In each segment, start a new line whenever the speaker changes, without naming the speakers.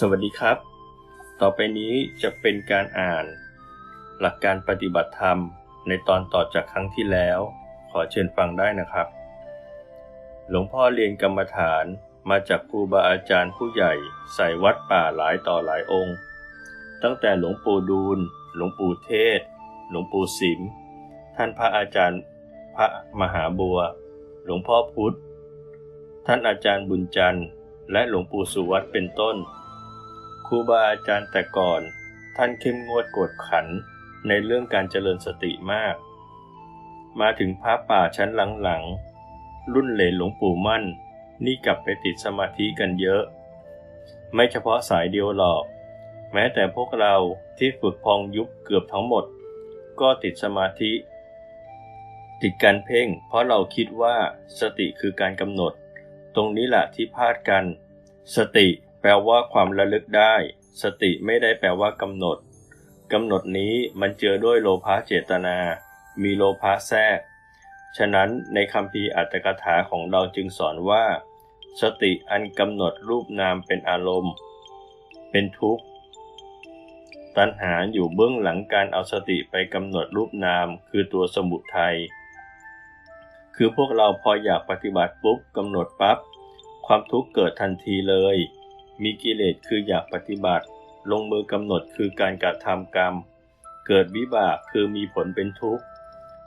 สวัสดีครับ ต่อไปนี้จะเป็นการอ่าน หลักการปฏิบัติธรรมในตอนต่อจากครั้งที่แล้ว ขอเชิญฟังได้นะครับ หลวงพ่อเรียนกรรมฐานมาจากครูบาอาจารย์ผู้ใหญ่ใส่วัดป่าหลายต่อหลายองค์ ตั้งแต่หลวงปู่ดูล หลวงปู่เทศ หลวงปู่สิม ท่านพระอาจารย์พระมหาบัว หลวงพ่อพุธ ท่านอาจารย์บุญจันทร์ และหลวงปู่สุวัตเป็นต้น ครูบาอาจารย์แต่ก่อน ท่านเข้มงวดกวดขันในเรื่องการเจริญสติมาก มาถึงพระป่าชั้นหลังๆ รุ่นเหลนหลวงปู่มั่น นี่กลับไปติดสมาธิกันเยอะ ไม่เฉพาะสายเดียวหรอก แม้แต่พวกเราที่ฝึกพองยุบเกือบทั้งหมด ก็ติดสมาธิ ติดการเพ่ง เพราะเราคิดว่าสติคือการกำหนด ตรงนี้แหละที่พลาดกัน สติ แปลว่าความระลึกได้ สติไม่ได้แปลว่ากำหนดกำหนดนี้มันเจอด้วยโลภะเจตนา มีโลภะแทรก ฉะนั้นในคำพีอัตถกถาของเราจึงสอนว่า สติอันกำหนดรูปนามเป็นอารมณ์ เป็นทุกข์ ตัณหาอยู่เบื้องหลังการเอาสติไปกำหนดรูปนามคือตัวสมุทัยคือพวกเราพออยากปฏิบัติปุ๊บกำหนดปั๊บความทุกข์เกิดทันทีเลย มีกิเลสคืออยากปฏิบัติ ลงมือกำหนดคือการกระทำกรรม เกิดวิบากคือมีผลเป็นทุกข์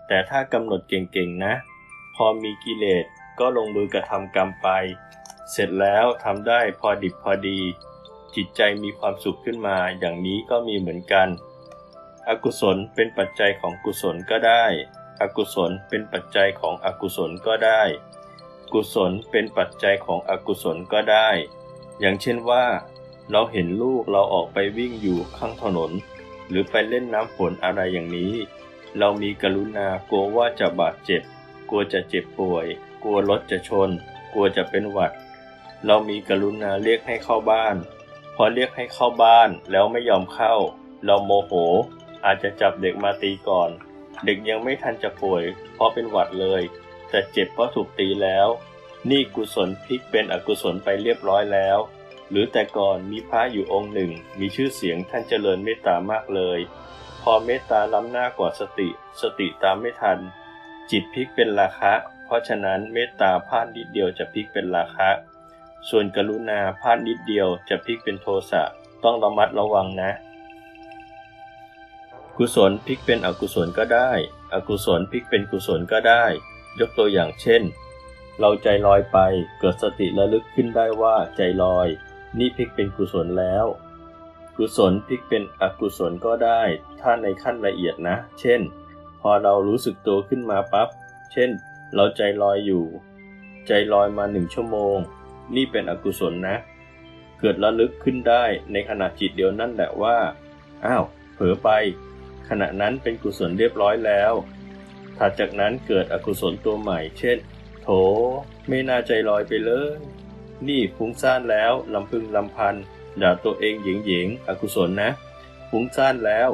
แต่ถ้ากำหนดเก่งๆนะ พอมีกิเลสก็ลงมือกระทำกรรมไป เสร็จแล้วทำได้พอดิบพอดี จิตใจมีความสุขขึ้นมาอย่างนี้ก็มีเหมือนกัน อกุศลเป็นปัจจัยของกุศลก็ได้ อกุศลเป็นปัจจัยของอกุศลก็ได้ กุศลเป็นปัจจัยของอกุศลก็ได้ อย่างเช่นว่า เราเห็นลูกเราออกไปวิ่งอยู่ข้างถนน หรือไปเล่นน้ำฝนอะไรอย่างนี้ เรามีกรุณากลัวว่าจะบาดเจ็บ กลัวจะเจ็บป่วย กลัวรถจะชน กลัวจะเป็นหวัด เรามีกรุณาเรียกให้เข้าบ้าน พอเรียกให้เข้าบ้านแล้วไม่ยอมเข้า เราโมโห อาจจะจับเด็กมาตีก่อน เด็กยังไม่ทันจะป่วย เพราะเป็นหวัดเลย แต่เจ็บเพราะถูกตีแล้ว นี่กุศลพลิกเป็นอกุศลไปเรียบร้อยแล้ว หรือแต่ก่อนมีพระอยู่องค์หนึ่ง มีชื่อเสียงท่านเจริญเมตตามากเลย พอเมตตาล้ำหน้ากว่าสติ สติตามไม่ทัน จิตพลิกเป็นราคะ เพราะฉะนั้นเมตตาพลาดนิดเดียวจะพลิกเป็นราคะ ส่วนกรุณาพลาดนิดเดียวจะพลิกเป็นโทสะต้องระมัดระวังนะ กุศลพลิกเป็นอกุศลก็ได้ อกุศลพลิกเป็นกุศลก็ได้ ยกตัวอย่างเช่น เราใจลอยไปเกิดสติระลึกขึ้นได้ว่าใจลอย นี่พลิกเป็นกุศลแล้ว กุศลพลิกเป็นอกุศลก็ได้ ถ้าในขั้นละเอียดนะ เช่น พอเรารู้สึกตัวขึ้นมาปับ๊บเช่น เราใจลอยอยู่ ใจลอยมาหนึ่งชั่วโมง นี่เป็นอกุศลนะ เกิดระลึกขึ้นได้ในขณะจิตเดียวนั่นแหละว่าอ้าวเผลอไป ขณะนั้นเป็นกุศลเรียบร้อยแล้วถัดจากนั้นเกิดอกุศลตัวใหม่ เช่น ถ ไม่น่าใจลอยไปเลย นี่ฟุ้งซ่านแล้วลำพึงลำพันด่าตัวเองหยิงหยิงอกุศลนะฟุ้งซ่านแล้ว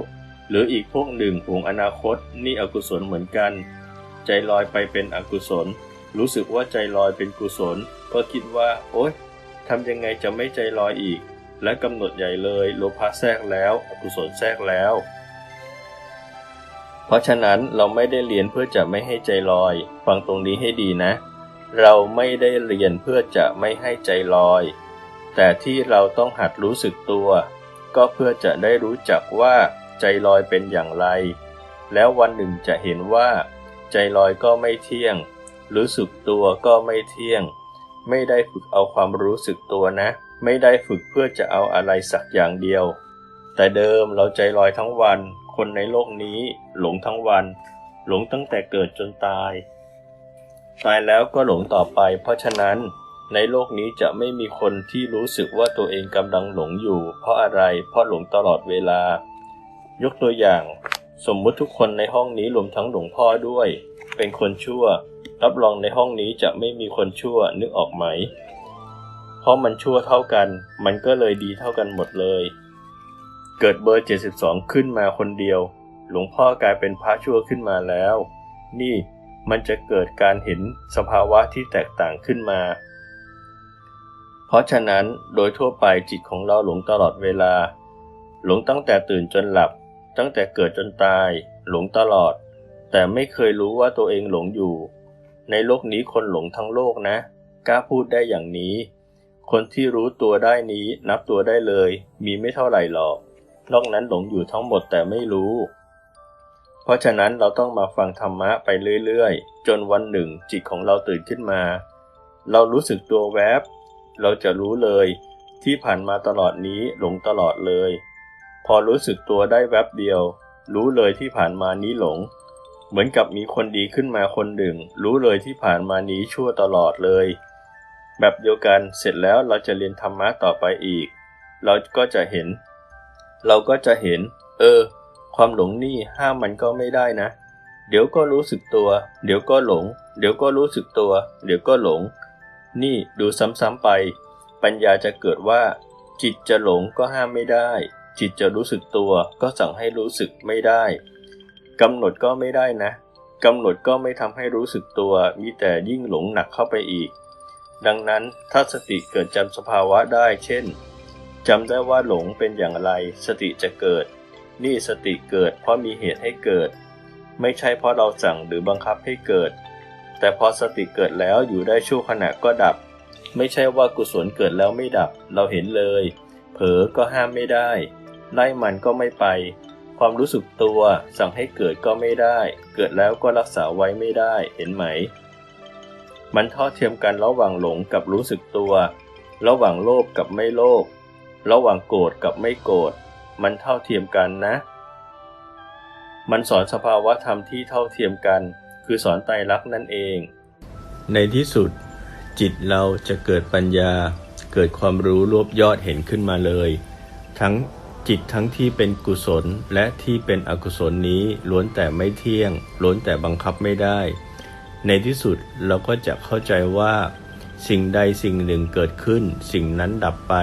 หรืออีกพวกหนึ่งห่วงอนาคต นี่อกุศลเหมือนกัน ใจลอยไปเป็นอกุศล รู้สึกว่าใจลอยเป็นกุศล ก็คิดว่า โอ๊ยทำยังไงจะไม่ใจลอยอีก และกำหนดใหญ่เลยโลภะแทรกแล้วอกุศลแทรกแล้ว เพราะฉะนั้นเราไม่ได้เรียนเพื่อจะไม่ให้ใจลอย ฟังตรงนี้ให้ดีนะ เราไม่ได้เรียนเพื่อจะไม่ให้ใจลอย แต่ที่เราต้องหัดรู้สึกตัว ก็เพื่อจะได้รู้จักว่าใจลอยเป็นอย่างไร แล้ววันหนึ่งจะเห็นว่า ใจลอยก็ไม่เที่ยง รู้สึกตัวก็ไม่เที่ยง ไม่ได้ฝึกเอาความรู้สึกตัวนะ ไม่ได้ฝึกเพื่อจะเอาอะไรสักอย่างเดียว แต่เดิมเราใจลอยทั้งวัน คนในโลกนี้ หลงทั้งวัน หลงตั้งแต่เกิดจนตาย ตายแล้วก็หลงต่อไป เพราะฉะนั้นในโลกนี้จะไม่มีคนที่รู้สึกว่าตัวเองกำลังหลงอยู่ เพราะอะไร เพราะหลงตลอดเวลา ยกตัวอย่าง สมมุติทุกคนในห้องนี้รวมทั้งหลวงพ่อด้วย เป็นคนชั่ว รับรองในห้องนี้จะไม่มีคนชั่วนึกออกไหม เพราะมันชั่วเท่ากัน มันก็เลยดีเท่ากันหมดเลย เกิดเบอร์ 72 ขึ้นมาคนเดียว หลวงพ่อกลายเป็นพระชั่วขึ้นมาแล้ว นี่ มันจะเกิดการเห็นสภาวะที่แตกต่างขึ้นมา เพราะฉะนั้นโดยทั่วไปจิตของเราหลงตลอดเวลา หลงตั้งแต่ตื่นจนหลับ ตั้งแต่เกิดจนตาย หลงตลอด แต่ไม่เคยรู้ว่าตัวเองหลงอยู่ ในโลกนี้คนหลงทั้งโลกนะ กล้าพูดได้อย่างนี้ คนที่รู้ตัวได้นี้นับตัวได้เลย มีไม่เท่าไหร่หรอก นอกนั้นหลงอยู่ทั้งหมดแต่ไม่รู้ เพราะฉะนั้นเราต้องมาฟังธรรมะไปเรื่อยๆ จนวันหนึ่งจิตของเราตื่นขึ้นมา เรารู้สึกตัวแวบ เราจะรู้เลย ที่ผ่านมาตลอดนี้หลงตลอดเลย พอรู้สึกตัวได้แวบเดียว รู้เลยที่ผ่านมานี้หลง เหมือนกับมีคนดีขึ้นมาคนหนึ่ง รู้เลยที่ผ่านมานี้ชั่วตลอดเลย แบบเดียวกันเสร็จแล้วเราจะเรียนธรรมะต่อไปอีก เราก็จะเห็น เราก็จะเห็น เออ ความหลงนี่ห้ามมันก็ไม่ได้นะ เดี๋ยวก็รู้สึกตัว เดี๋ยวก็หลง เดี๋ยวก็รู้สึกตัว เดี๋ยวก็หลง นี่ดูซ้ำๆไป ปัญญาจะเกิดว่า จิตจะหลงก็ห้ามไม่ได้ จิตจะรู้สึกตัว ก็สั่งให้รู้สึกไม่ได้กำหนดก็ไม่ได้นะกำหนดก็ไม่ทำให้รู้สึกตัว มีแต่ยิ่งหลงหนักเข้าไปอีก ดังนั้นถ้าสติเกิดจำสภาวะได้ เช่นจำได้ว่าหลงเป็นอย่างไร สติจะเกิด นี่สติเกิดเพราะมีเหตุให้เกิด ไม่ใช่เพราะเราสั่งหรือบังคับให้เกิด แต่พอสติเกิดแล้วอยู่ได้ชั่วขณะก็ดับ ไม่ใช่ว่ากุศลเกิดแล้วไม่ดับ เราเห็นเลย เผลอก็ห้ามไม่ได้ ไล่มันก็ไม่ไป ความรู้สึกตัวสั่งให้เกิดก็ไม่ได้ เกิดแล้วก็รักษาไว้ไม่ได้ เห็นไหม มันทอดเทียมกันระหว่างหลงกับรู้สึกตัว ระหว่างโลภกับไม่โลภ ระหว่างโกรธกับไม่โกรธ มันเท่าเทียมกันนะ มันสอนสภาวะธรรมที่เท่าเทียมกัน คือสอนไตรลักษณ์นั่นเอง ในที่สุด จิตเราจะเกิดปัญญา เกิดความรู้รวบยอดเห็นขึ้นมาเลย ทั้งจิตทั้งที่เป็นกุศลและที่เป็นอกุศลนี้ล้วนแต่ไม่เที่ยง ล้วนแต่บังคับไม่ได้ ในที่สุดเราก็จะเข้าใจว่า สิ่งใดสิ่งหนึ่งเกิดขึ้น สิ่งนั้นดับไป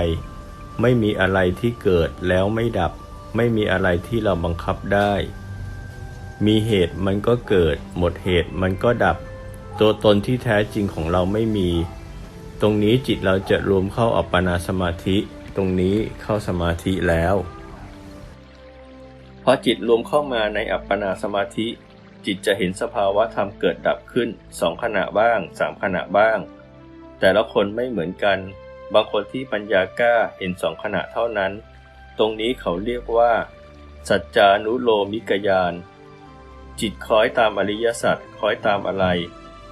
ไม่มีอะไรที่เกิดแล้วไม่ดับ ไม่มีอะไรที่เราบังคับได้ มีเหตุมันก็เกิด หมดเหตุมันก็ดับ ตัวตนที่แท้จริงของเราไม่มี ตรงนี้จิตเราจะรวมเข้าอัปปนาสมาธิ ตรงนี้เข้าสมาธิแล้วพอจิตรวมเข้ามาในอัปปนาสมาธิ จิตจะเห็นสภาวะธรรมเกิดดับขึ้นสองขณะบ้างสามขณะบ้าง แต่ละคนไม่เหมือนกัน บางคนที่ปัญญากล้าเห็นสองขณะเท่านั้น ตรงนี้เขาเรียกว่า สัจจานุโลมิกยาน จิตคล้อยตามอริยสัจคล้อยตามอะไร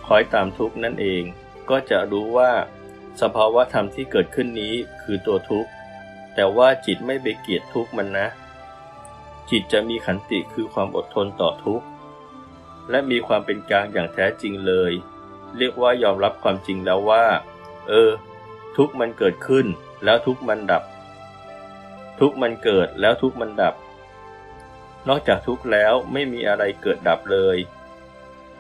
คล้อยตามทุกนั่นเอง ก็จะรู้ว่า สภาวะธรรมที่เกิดขึ้นนี้คือตัวทุกข์ แต่ว่าจิตไม่ไปเกียดทุกข์มันนะ จิตจะมีขันติคือความอดทนต่อทุกข์ และมีความเป็นกลางอย่างแท้จริงเลย เรียกว่ายอมรับความจริงแล้วว่า เออ ทุกมันเกิดขึ้น แล้วทุกมันดับ ทุกมันเกิดแล้วทุกมันดับ นอกจากทุกแล้วไม่มีอะไรเกิดดับเลย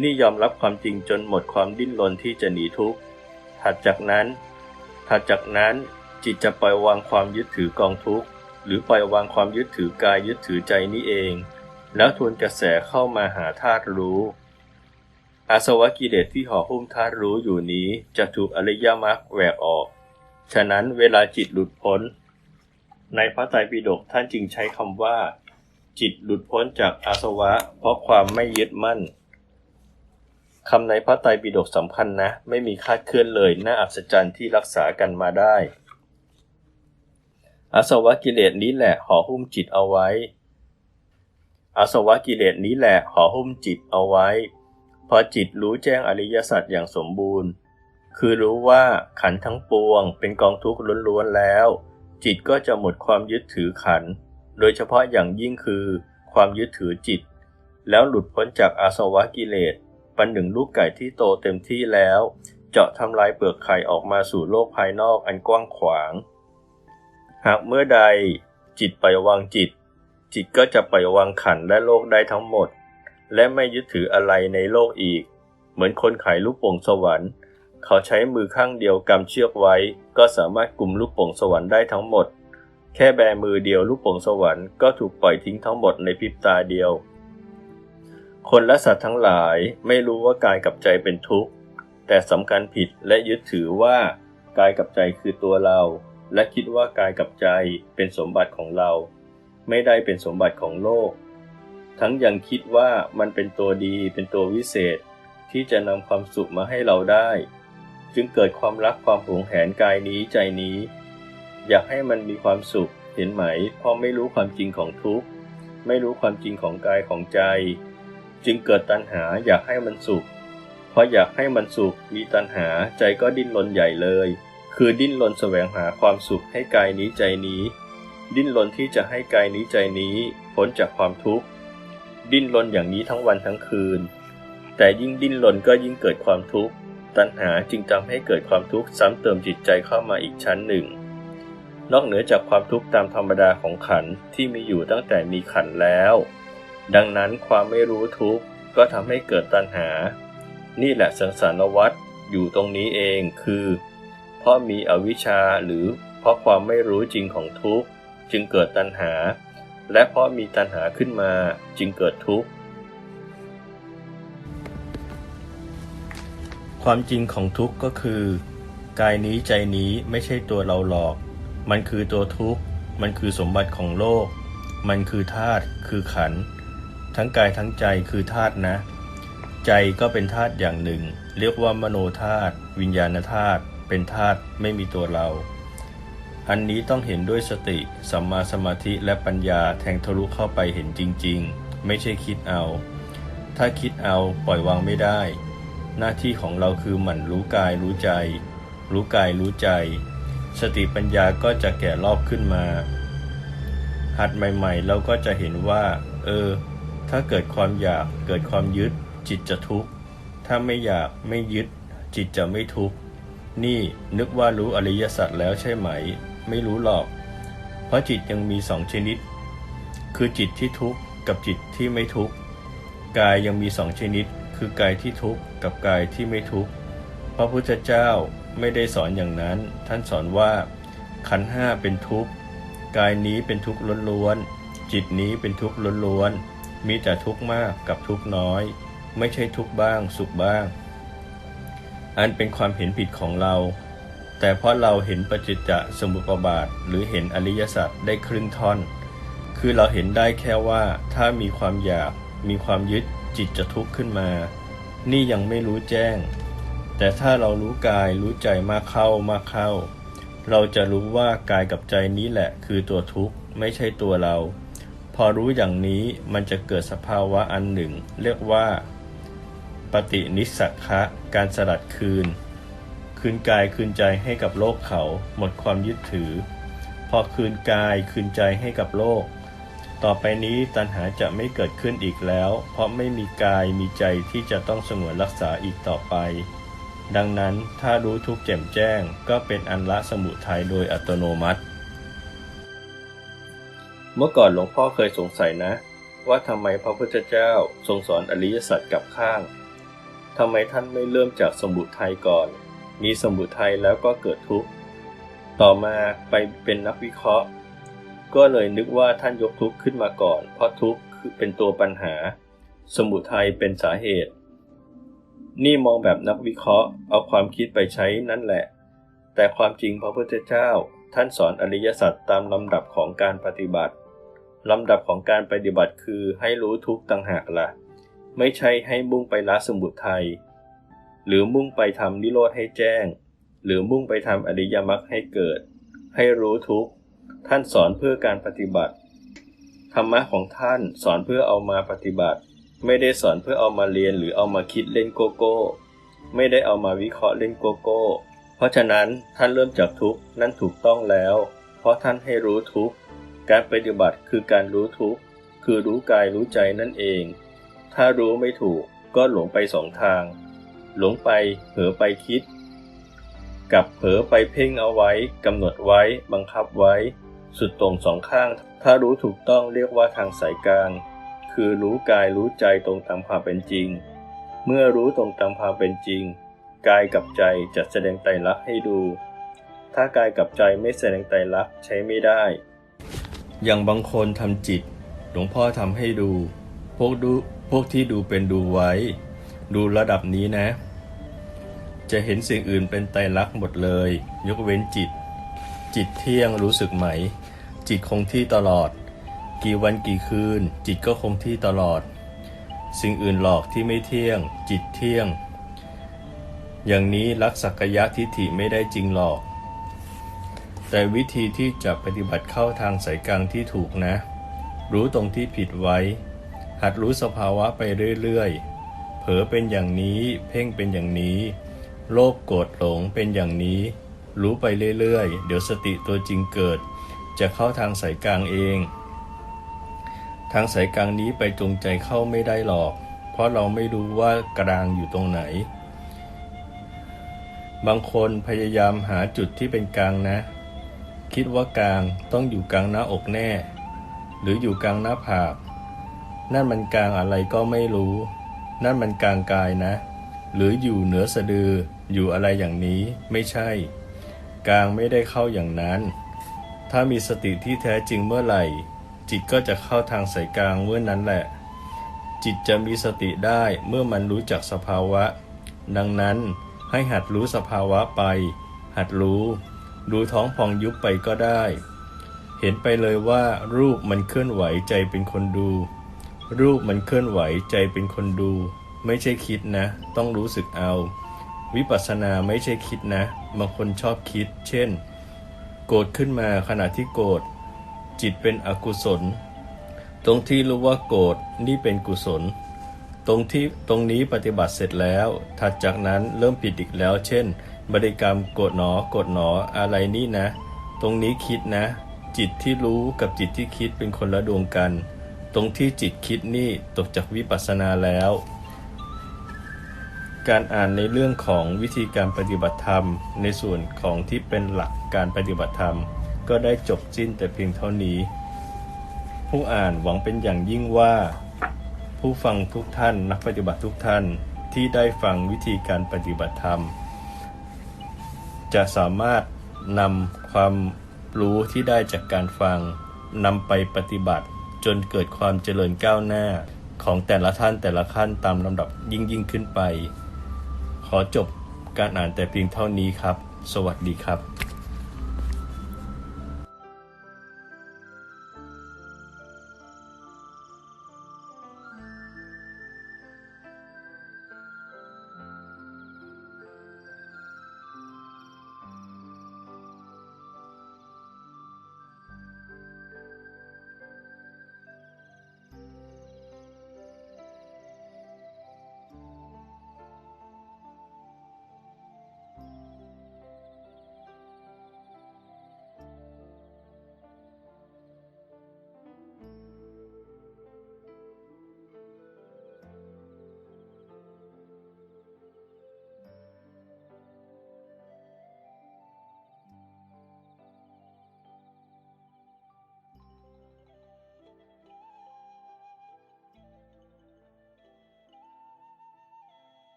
นี่ยอมรับความจริงจนหมดความดิ้นรนที่จะหนีทุกถัดจากนั้น ถัดจากนั้นจิตจะปล่อยวางความยึดถือกองทุกข์ หรือปล่อยวางความยึดถือกายยึดถือใจนี้เอง แล้วทวนกระแสเข้ามาหาธาตุรู้ อาสวะกิเลสที่ห่อหุ้มธาตุรู้อยู่นี้จะถูกอริยมรรคแหวกออก ฉะนั้นเวลาจิตหลุดพ้น ในพระไตรปิฎกท่านจึงใช้คำว่า จิตหลุดพ้นจากอาสวะ เพราะความไม่ยึดมั่นคำในพระไตรปิฎกสำคัญนะ ไม่มีคาดเคลื่อนเลยน่าอัศจรรย์ที่รักษากันมาได้ อาสวะกิเลสนี้แหละห่อหุ้มจิตเอาไว้ อาสวะกิเลสนี้แหละห่อหุ้มจิตเอาไว้ พอจิตรู้แจ้งอริยสัจอย่างสมบูรณ์ คือรู้ว่าขันทั้งปวงเป็นกองทุกข์ล้วนๆแล้ว จิตก็จะหมดความยึดถือขัน โดยเฉพาะอย่างยิ่งคือความยึดถือจิต แล้วหลุดพ้นจากอาสวะกิเลสปันหนึ่งลูกไก่ที่โตเต็มที่แล้ว เจาะทำลายเปลือกไข่ออกมาสู่โลกภายนอกอันกว้างขวาง หากเมื่อใด จิตปล่อยวางจิต จิตก็จะปล่อยวางขันและโลกได้ทั้งหมด และไม่ยึดถืออะไรในโลกอีก เหมือนคนขายลูกโป่งสวรรค์ เขาใช้มือข้างเดียวกำเชือกไว้ ก็สามารถกลุ่มลูกโป่งสวรรค์ได้ทั้งหมด แค่แบมือเดียวลูกโป่งสวรรค์ก็ถูกปล่อยทิ้งทั้งหมดในพริบตาเดียว คนและสัตว์ทั้งหลายไม่รู้ว่ากายกับใจเป็นทุกข์ แต่สำคัญผิดและยึดถือว่ากายกับใจคือตัวเรา และคิดว่ากายกับใจเป็นสมบัติของเรา ไม่ได้เป็นสมบัติของโลก ทั้งยังคิดว่ามันเป็นตัวดีเป็นตัววิเศษ ที่จะนำความสุขมาให้เราได้ จึงเกิดความรักความหวงแหนกายนี้ใจนี้ อยากให้มันมีความสุขเห็นไหมเพราะไม่รู้ความจริงของทุกข์ไม่รู้ความจริงของกายของใจ จึงเกิดตัณหาอยากให้มันสุขเพราะอยากให้มันสุขมีตัณหาใจก็ดิ้นรนใหญ่เลย คือดิ้นรนแสวงหาความสุขให้กายนี้ใจนี้ ดิ้นรนที่จะให้กายนี้ใจนี้พ้นจากความทุกข์ดิ้นรนอย่างนี้ทั้งวันทั้งคืน แต่ยิ่งดิ้นรนก็ยิ่งเกิดความทุกข์ ตัณหาจึงทำให้เกิดความทุกข์ซ้ำเติมจิตใจเข้ามาอีกชั้นหนึ่ง นอกเหนือจากความทุกข์ตามธรรมดาของขันที่มีอยู่ตั้งแต่มีขันแล้ว ดังนั้นความไม่รู้ทุกข์ก็ทำให้เกิดตัณหา นี่แหละสังสารวัฏอยู่ตรงนี้เองคือ เพราะมีอวิชชาหรือเพราะความไม่รู้จริงของทุกข์จึงเกิดตัณหา และเพราะมีตัณหาขึ้นมาจึงเกิดทุกข์ ความจริงของทุกข์ก็คือ กายนี้ใจนี้ไม่ใช่ตัวเราหรอก มันคือตัวทุกข์ มันคือสมบัติของโลก มันคือธาตุคือขัน ทั้งกายทั้งใจคือธาตุนะ ใจก็เป็นธาตุอย่างหนึ่ง เรียกว่ามโนธาตุวิญญาณธาตุเป็นธาตุไม่มีตัวเรา อันนี้ต้องเห็นด้วยสติสัมมาสมาธิและปัญญาแทงทะลุเข้าไปเห็นจริง ๆ ไม่ใช่คิดเอา ถ้าคิดเอาปล่อยวางไม่ได้ หน้าที่ของเราคือหมั่นรู้กายรู้ใจ รู้กายรู้ใจ สติปัญญาก็จะแก่รอบขึ้นมา หัดใหม่ๆ เราก็จะเห็นว่า เออ ถ้าเกิดความอยากเกิดความยึด จิตจะทุกข์ ถ้าไม่อยากไม่ยึด จิตจะไม่ทุกข์ นี่นึกว่ารู้อริยสัจแล้วใช่ไหม ไม่รู้หรอก เพราะจิตยังมีสองชนิด คือจิตที่ทุกข์กับจิตที่ไม่ทุกข์ กายยังมีสองชนิด คือกายที่ทุกข์กับกายที่ไม่ทุกข์พระพุทธเจ้าไม่ได้สอนอย่างนั้น ท่านสอนว่า ขันห้าเป็นทุกข์กายนี้เป็นทุกข์ล้วนๆจิตนี้เป็นทุกข์ล้วนๆมีแต่ทุกข์มากกับทุกข์น้อย ไม่ใช่ทุกข์บ้างสุขบ้าง อันเป็นความเห็นผิดของเรา แต่เพราะเราเห็นปฏิจจสมุปบาทหรือเห็นอริยสัจได้ครึ่งท่อน คือเราเห็นได้แค่ว่าถ้ามีความอยากมีความยึด จิตจะทุกข์ขึ้นมา นี่ยังไม่รู้แจ้ง แต่ถ้าเรารู้กายรู้ใจมากเข้ามากเข้า เราจะรู้ว่ากายกับใจนี้แหละคือตัวทุกข์ไม่ใช่ตัวเรา พอรู้อย่างนี้มันจะเกิดสภาวะอันหนึ่ง เรียกว่า ปฏินิสสักะการสลัดคืน คืนกายคืนใจให้กับโลกเขา หมดความยึดถือ พอคืนกายคืนใจให้กับโลก ต่อไปนี้ตัณหาจะไม่เกิดขึ้นอีกแล้ว เพราะไม่มีกายมีใจที่จะต้องสงวนรักษาอีกต่อไป ดังนั้นถ้ารู้ทุกแจ่มแจ้งก็เป็นอันละสมุทัยโดยอัตโนมัติ เมื่อก่อนหลวงพ่อเคยสงสัยนะ ว่าทำไมพระพุทธเจ้าทรงสอนอริยสัจกับข้างทำไมท่านไม่เริ่มจากสมุทัยก่อน มีสมุทัยแล้วก็เกิดทุกข์ ต่อมาไปเป็นนักวิเคราะห์ ก็เลยนึกว่าท่านยกทุกข์ขึ้นมาก่อน เพราะทุกข์คือเป็นตัวปัญหา สมุทัยเป็นสาเหตุ นี่มองแบบนักวิเคราะห์เอาความคิดไปใช้นั่นแหละ แต่ความจริงพระพุทธเจ้า ท่านสอนอริยสัจตามลำดับของการปฏิบัติลำดับของการปฏิบัติคือให้รู้ทุกข์ต่างหากละ่ะ ไม่ใช่ให้มุ่งไปละสมุทัยหรือมุ่งไปทำนิโรธให้แจ้ง หรือมุ่งไปทำอริยมรรคให้เกิด ให้รู้ทุกข์ ท่านสอนเพื่อการปฏิบัติ ธรรมะของท่านสอนเพื่อเอามาปฏิบัติ ไม่ได้สอนเพื่อเอามาเรียนหรือเอามาคิดเล่นโกโก้ ไม่ได้เอามาวิเคราะห์เล่นโกโก้ เพราะฉะนั้นท่านเริ่มจากทุกนั่นถูกต้องแล้ว เพราะท่านให้รู้ทุกการปฏิบัติคือการรู้ทุกคือรู้กายรู้ใจนั่นเอง ถ้ารู้ไม่ถูกก็หลงไปสองทาง หลงไปเผลอไปคิด กับเผลอไปเพ่งเอาไว้กำหนดไว้บังคับไว้ สุดตรงสองข้าง ถ้ารู้ถูกต้องเรียกว่าทางสายกลาง คือรู้กายรู้ใจตรงตามความเป็นจริง เมื่อรู้ตรงตามความเป็นจริง กายกับใจจะแสดงไตรลักษณ์ให้ดู ถ้ากายกับใจไม่แสดงไตรลักษณ์ใช้ไม่ได้ อย่างบางคนทำจิต หลวงพ่อทำให้ดู พวกดูพวกที่ดูเป็นดูไว้ ดูระดับนี้นะ จะเห็นสิ่งอื่นเป็นไตรลักษณ์หมดเลย ยกเว้นจิตจิตเที่ยงรู้สึกไหม จิตคงที่ตลอด กี่วันกี่คืน จิตก็คงที่ตลอด สิ่งอื่นหลอกที่ไม่เที่ยง จิตเที่ยง อย่างนี้รักสักยะทิฏฐิไม่ได้จริงหรอก แต่วิธีที่จะปฏิบัติเข้าทางสายกลางที่ถูกนะ รู้ตรงที่ผิดไว้ หัดรู้สภาวะไปเรื่อยๆ เผลอเป็นอย่างนี้ เพ่งเป็นอย่างนี้ โลภโกรธหลงเป็นอย่างนี้ รู้ไปเรื่อยๆ เดี๋ยวสติตัวจริงเกิด จะเข้าทางสายกลางเอง ทางสายกลางนี้ไปจงใจเข้าไม่ได้หรอก เพราะเราไม่รู้ว่ากลางอยู่ตรงไหน บางคนพยายามหาจุดที่เป็นกลางนะ คิดว่ากลางต้องอยู่กลางหน้าอกแน่ หรืออยู่กลางหน้าผากนั่นมันกลางอะไรก็ไม่รู้ นั่นมันกลางกายนะ หรืออยู่เหนือสะดือ อยู่อะไรอย่างนี้ ไม่ใช่ กลางไม่ได้เข้าอย่างนั้น ถ้ามีสติที่แท้จริงเมื่อไหร่ จิตก็จะเข้าทางสายกลางเมื่อนั้นแหละ จิตจะมีสติได้เมื่อมันรู้จักสภาวะ ดังนั้นให้หัดรู้สภาวะไป หัดรู้ ดูท้องพองยุบไปก็ได้ เห็นไปเลยว่า รูปมันเคลื่อนไหวใจเป็นคนดู รูปมันเคลื่อนไหวใจเป็นคนดู ไม่ใช่คิดนะ ต้องรู้สึกเอา วิปัสสนาไม่ใช่คิดนะบางคนชอบคิด เช่น โกรธขึ้นมาขณะที่โกรธจิตเป็นอกุศล ตรงที่รู้ว่าโกรธนี่เป็นกุศล ตรงที่ตรงนี้ปฏิบัติเสร็จแล้ว ถัดจากนั้นเริ่มผิดอีกแล้ว เช่น บริกรรมโกรธหนอโกรธหนออะไรนี่นะ ตรงนี้คิดนะ จิตที่รู้กับจิตที่คิดเป็นคนละดวงกัน ตรงที่จิตคิดนี่ตกจากวิปัสสนาแล้ว การอ่านในเรื่องของวิธีการปฏิบัติธรรม ในส่วนของที่เป็นหลักการปฏิบัติธรรม ก็ได้จบสิ้นแต่เพียงเท่านี้ ผู้อ่านหวังเป็นอย่างยิ่งว่า ผู้ฟังทุกท่านนักปฏิบัติทุกท่านที่ได้ฟังวิธีการปฏิบัติธรรม จะสามารถนำความรู้ที่ได้จากการฟังนำไปปฏิบัติจนเกิดความเจริญก้าวหน้าของแต่ละท่านแต่ละขั้นตามลำดับยิ่งยิ่งขึ้นไป ขอจบการอ่านแต่เพียงเท่านี้ครับ สวัสดีครับ